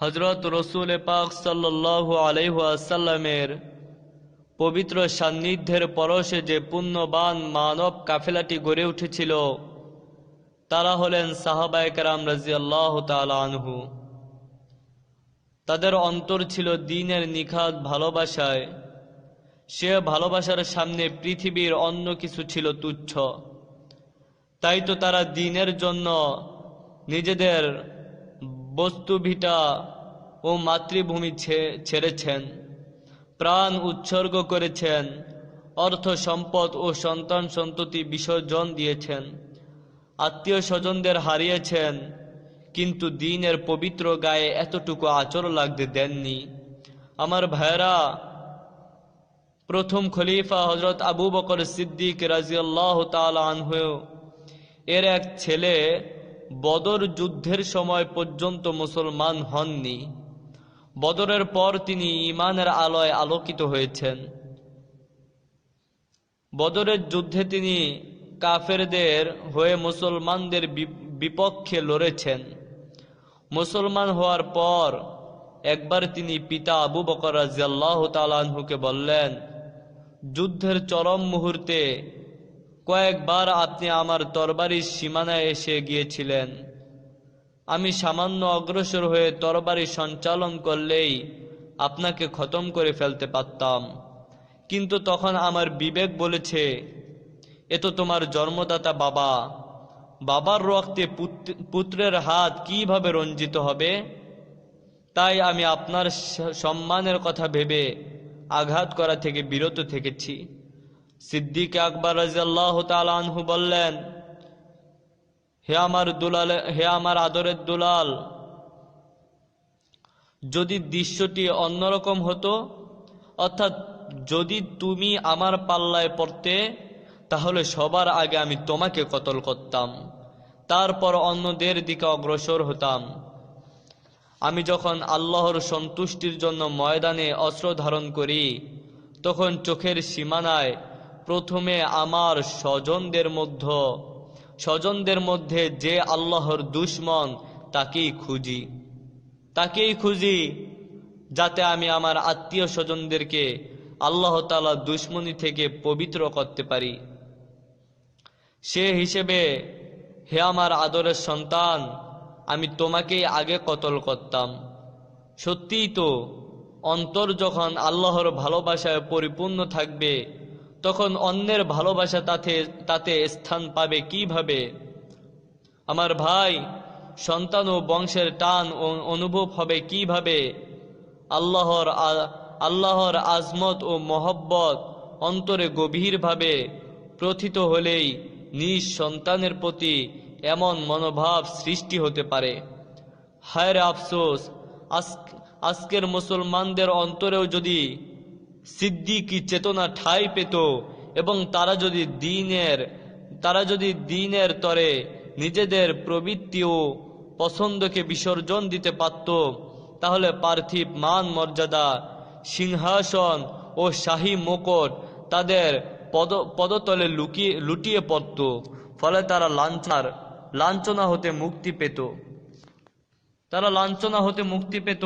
হজরত রসুল পাক সাল্লাহ আলহাসাল্লামের পবিত্র সান্নিধ্যের পরশে যে পুণ্যবান মানব কাফেলাটি গড়ে উঠেছিল, তারা হলেন সাহাবায়করাম রাজি আল্লাহ আনহু। তাদের অন্তর ছিল দিনের নিখাত ভালোবাসায়। সে ভালোবাসার সামনে পৃথিবীর অন্য কিছু ছিল তুচ্ছ। তাই তো তারা দিনের জন্য নিজেদের বস্তুভিটা ও মাতৃভূমি ছেড়েছেন, প্রাণ উৎসর্গ করেছেন, অর্থ সম্পদ ও সন্তান সন্ততি বিসর্জন দিয়েছেন, আত্মীয় স্বজনদের হারিয়েছেন, কিন্তু দিনের পবিত্র গায়ে এতটুকু আচর লাগতে দেননি। আমার ভাইরা প্রথম খলিফা হজরত আবু বকর সিদ্দিক রাজিয়াল্লাহ আনহু এর এক ছেলে বদর যুদ্ধের সময় পর্যন্ত মুসলমান হননি। বদরের পর তিনি ইমানের আলোয় আলোকিত হয়েছেন। বদরের যুদ্ধে তিনি কাফেরদের হয়ে মুসলমানদের বিপক্ষে লড়েছেন। মুসলমান হওয়ার পর একবার তিনি পিতা আবু বকর রাজিয়াল্লাহ তালানহুকে বললেন, যুদ্ধের চরম মুহূর্তে কয়েকবার আপনি আমার তরবারির সীমানায় এসে গিয়েছিলেন। আমি সামান্য অগ্রসর হয়ে তরবারি সঞ্চালন করলেই আপনাকে খতম করে ফেলতে পারতাম। কিন্তু তখন আমার বিবেক বলেছে, এ তো তোমার জন্মদাতা বাবা। বাবার রক্তে পুত্রের হাত কীভাবে রঞ্জিত হবে? তাই আমি আপনার সম্মানের কথা ভেবে আঘাত করা থেকে বিরত থেকেছি। সিদ্দিক আকবর রাজিয়াল্লাহ বললেন, হে আমার দুলাল, হে আমার আদরের দুলাল, যদি দৃশ্যটি অন্যরকম হতো, অর্থাৎ যদি তুমি আমার পাল্লায় পড়তে, তাহলে সবার আগে আমি তোমাকে কতল করতাম, তারপর অন্যদের দিকে অগ্রসর হতাম। আমি যখন আল্লাহর সন্তুষ্টির জন্য ময়দানে অস্ত্র ধারণ করি, তখন চোখের সীমানায় প্রথমে আমার স্বজনদের মধ্যে স্বজনদের মধ্যে যে আল্লাহর দুশ্মন, তাকেই খুঁজি। তাকেই খুঁজি যাতে আমি আমার আত্মীয় স্বজনদেরকে আল্লাহ তালা দুশ্মনী থেকে পবিত্র করতে পারি। সে হিসেবে, হে আমার আদরের সন্তান, আমি তোমাকেই আগে কতল করতাম। সত্যিই তো, অন্তর যখন আল্লাহর ভালোবাসায় পরিপূর্ণ থাকবে তখন অন্যের ভালোবাসা তাতে তাতে স্থান পাবে কীভাবে? আমার ভাই, সন্তান ও বংশের টান অনুভব হবে কীভাবে? আল্লাহর আল্লাহর আজমত ও মহব্বত অন্তরে গভীরভাবে প্রথিত হলেই নিজ সন্তানের প্রতি এমন মনোভাব সৃষ্টি হতে পারে। হায়রে আফসোস আজকের মুসলমানদের অন্তরেও যদি সিদ্দিকি চেতনা ঠাই পেত এবং তারা যদি দিনের, তারা যদি দিনের তরে নিজেদের প্রবৃত্তি ও পছন্দকে বিসর্জন দিতে পারত, তাহলে পার্থিব মান মর্যাদা, সিংহাসন ও শাহী মুকট তাদের পদ, পদতলে লুকিয়ে, লুটিয়ে পড়ত, ফলে তারা লাঞ্ছনার লাঞ্ছনা হতে মুক্তি পেত। তারা লাঞ্ছনা হতে মুক্তি পেত।